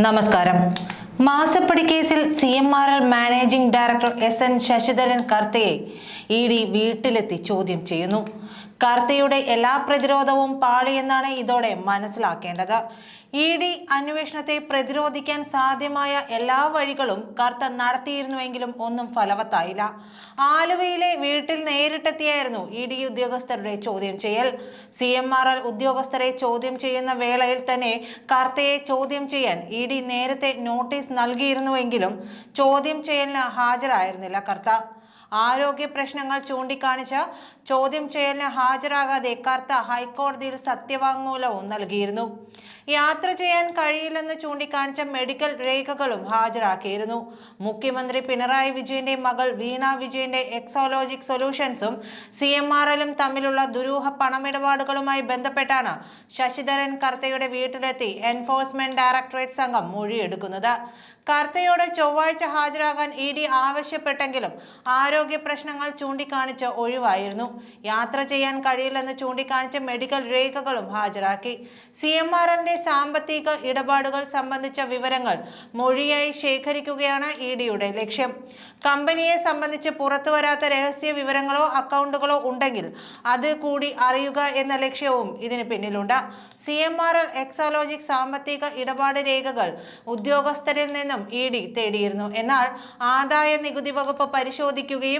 നമസ്കാരം. മാസപ്പടി കേസിൽ C M R L managing director S N Sasidharan കർത്തയെ E D വീട്ടിലെത്തി ചോദ്യം ചെയ്യുന്നു. കർത്തയുടെ എല്ലാ പ്രതിരോധവും പാളിയെന്നാണ് ഇതോടെ മനസ്സിലാക്കേണ്ടത്. ഇ ഡി അന്വേഷണത്തെ പ്രതിരോധിക്കാൻ സാധ്യമായ എല്ലാ വഴികളും കർത്ത നടത്തിയിരുന്നുവെങ്കിലും ഒന്നും ഫലവത്തായില്ല. ആലുവയിലെ വീട്ടിൽ നേരിട്ടെത്തിയായിരുന്നു ഇ ഡി ഉദ്യോഗസ്ഥരുടെ ചോദ്യം ചെയ്യൽ. സി എം ആർ എൽ ഉദ്യോഗസ്ഥരെ ചോദ്യം ചെയ്യുന്ന വേളയിൽ തന്നെ കർത്തയെ ചോദ്യം ചെയ്യാൻ ഇ ഡി നേരത്തെ നോട്ടീസ് നൽകിയിരുന്നുവെങ്കിലും ചോദ്യം ചെയ്യലിന് ഹാജരായിരുന്നില്ല കർത്ത ആരോഗ്യ പ്രശ്നങ്ങൾ ചൂണ്ടിക്കാണിച്ച് ചോദ്യം ചെയ്യലിന് ഹാജരാകാതെ കർത്ത ഹൈക്കോടതിയിൽ സത്യവാങ്മൂലവും നൽകിയിരുന്നു. യാത്ര ചെയ്യാൻ കഴിയില്ലെന്ന് ചൂണ്ടിക്കാണിച്ച മെഡിക്കൽ രേഖകളും ഹാജരാക്കിയിരുന്നു. മുഖ്യമന്ത്രി പിണറായി വിജയന്റെ മകൾ വീണ വിജയന്റെ എക്സോളോജിക് സൊല്യൂഷൻസും സി എം ആർ എല്ലും തമ്മിലുള്ള ദുരൂഹ പണമിടപാടുകളുമായി ബന്ധപ്പെട്ടാണ് ശശിധരൻ കർത്തയുടെ വീട്ടിലെത്തി എൻഫോഴ്സ്മെന്റ് ഡയറക്ടറേറ്റ് സംഘം മൊഴിയെടുക്കുന്നത്. കർത്തയോട് ചൊവ്വാഴ്ച ഹാജരാകാൻ ഇ ഡി ആവശ്യപ്പെട്ടെങ്കിലും ആരോഗ്യ പ്രശ്നങ്ങൾ ചൂണ്ടിക്കാണിച്ച് ഒഴിവായിരുന്നു. യാത്ര ചെയ്യാൻ കഴിയില്ലെന്ന് ചൂണ്ടിക്കാണിച്ച് മെഡിക്കൽ രേഖകളും ഹാജരാക്കി. സി എം ആർ സാമ്പത്തിക ഇടപാടുകൾ സംബന്ധിച്ച വിവരങ്ങൾ മൊഴിയായി ശേഖരിക്കുകയാണ് ഇ ഡിയുടെ ലക്ഷ്യം. കമ്പനിയെ സംബന്ധിച്ച് പുറത്തുവരാത്ത രഹസ്യ വിവരങ്ങളോ അക്കൗണ്ടുകളോ ഉണ്ടെങ്കിൽ അത് കൂടി അറിയുക എന്ന ലക്ഷ്യവും ഇതിന് പിന്നിലുണ്ട്. C M R L Exalogic സാമ്പത്തിക ഇടപാട് രേഖകൾ ഉദ്യോഗസ്ഥരിൽ നിന്നും ഇ ഡി തേടിയിരുന്നു. എന്നാൽ ആദായ നികുതി വകുപ്പ് പരിശോധിക്കുകയും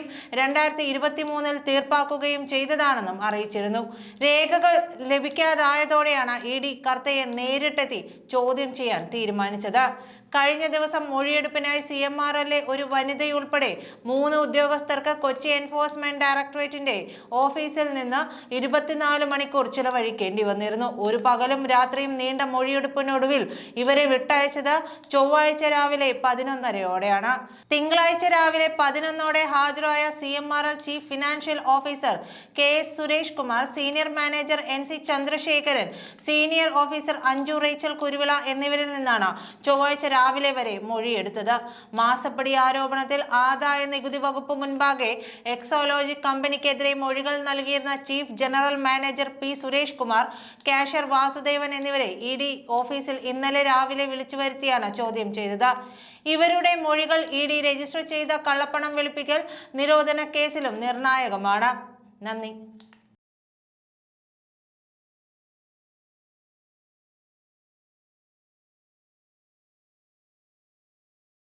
രണ്ടായിരത്തി ഇരുപത്തി മൂന്നിൽ തീർപ്പാക്കുകയും ചെയ്തതാണെന്നും അറിയിച്ചിരുന്നു. രേഖകൾ ലഭിക്കാതായതോടെയാണ് ഇ ഡി കർത്തയെ നേരിട്ടെത്തി ചോദ്യം ചെയ്യാൻ തീരുമാനിച്ചത്. കഴിഞ്ഞ ദിവസം മൊഴിയെടുപ്പിനായി സി എം ആർ എൽ എ ഒരു വനിതയുൾപ്പെടെ മൂന്ന് ഉദ്യോഗസ്ഥർക്ക് കൊച്ചി എൻഫോഴ്സ്മെന്റ് ഡയറക്ടറേറ്റിന്റെ ഓഫീസിൽ നിന്ന് ഇരുപത്തിനാല് മണിക്കൂർ ചിലവഴിക്കേണ്ടി വന്നിരുന്നു. ഒരു പകലും രാത്രിയും നീണ്ട മൊഴിയെടുപ്പിനൊടുവിൽ ഇവരെ വിട്ടയച്ചത് ചൊവ്വാഴ്ച രാവിലെ പതിനൊന്നരയോടെയാണ്. തിങ്കളാഴ്ച രാവിലെ പതിനൊന്നോടെ ഹാജരായ C M R L chief financial officer K S Suresh Kumar senior manager N C Chandrasekharan senior officer Anju Rachel Kuruvila എന്നിവരിൽ നിന്നാണ് ചൊവ്വാഴ്ച രാവിലെ വരെ മൊഴിയെടുത്തത്. മാസപ്പടി ആരോപണത്തിൽ ആദായ നികുതി വകുപ്പ് മുൻപാകെ എക്സോലോജി കമ്പനിക്കെതിരെ മൊഴികൾ നൽകിയിരുന്ന chief general manager P Suresh Kumar cashier Vasudevan എന്നിവരെ ഇ ഡി ഓഫീസിൽ ഇന്നലെ രാവിലെ വിളിച്ചു വരുത്തിയാണ് ചോദ്യം ചെയ്തത്. ഇവരുടെ മൊഴികൾ ഇ ഡി രജിസ്റ്റർ ചെയ്ത കള്ളപ്പണം വെളുപ്പിക്കൽ നിരോധന കേസിലും നിർണായകമാണ്. നന്ദി.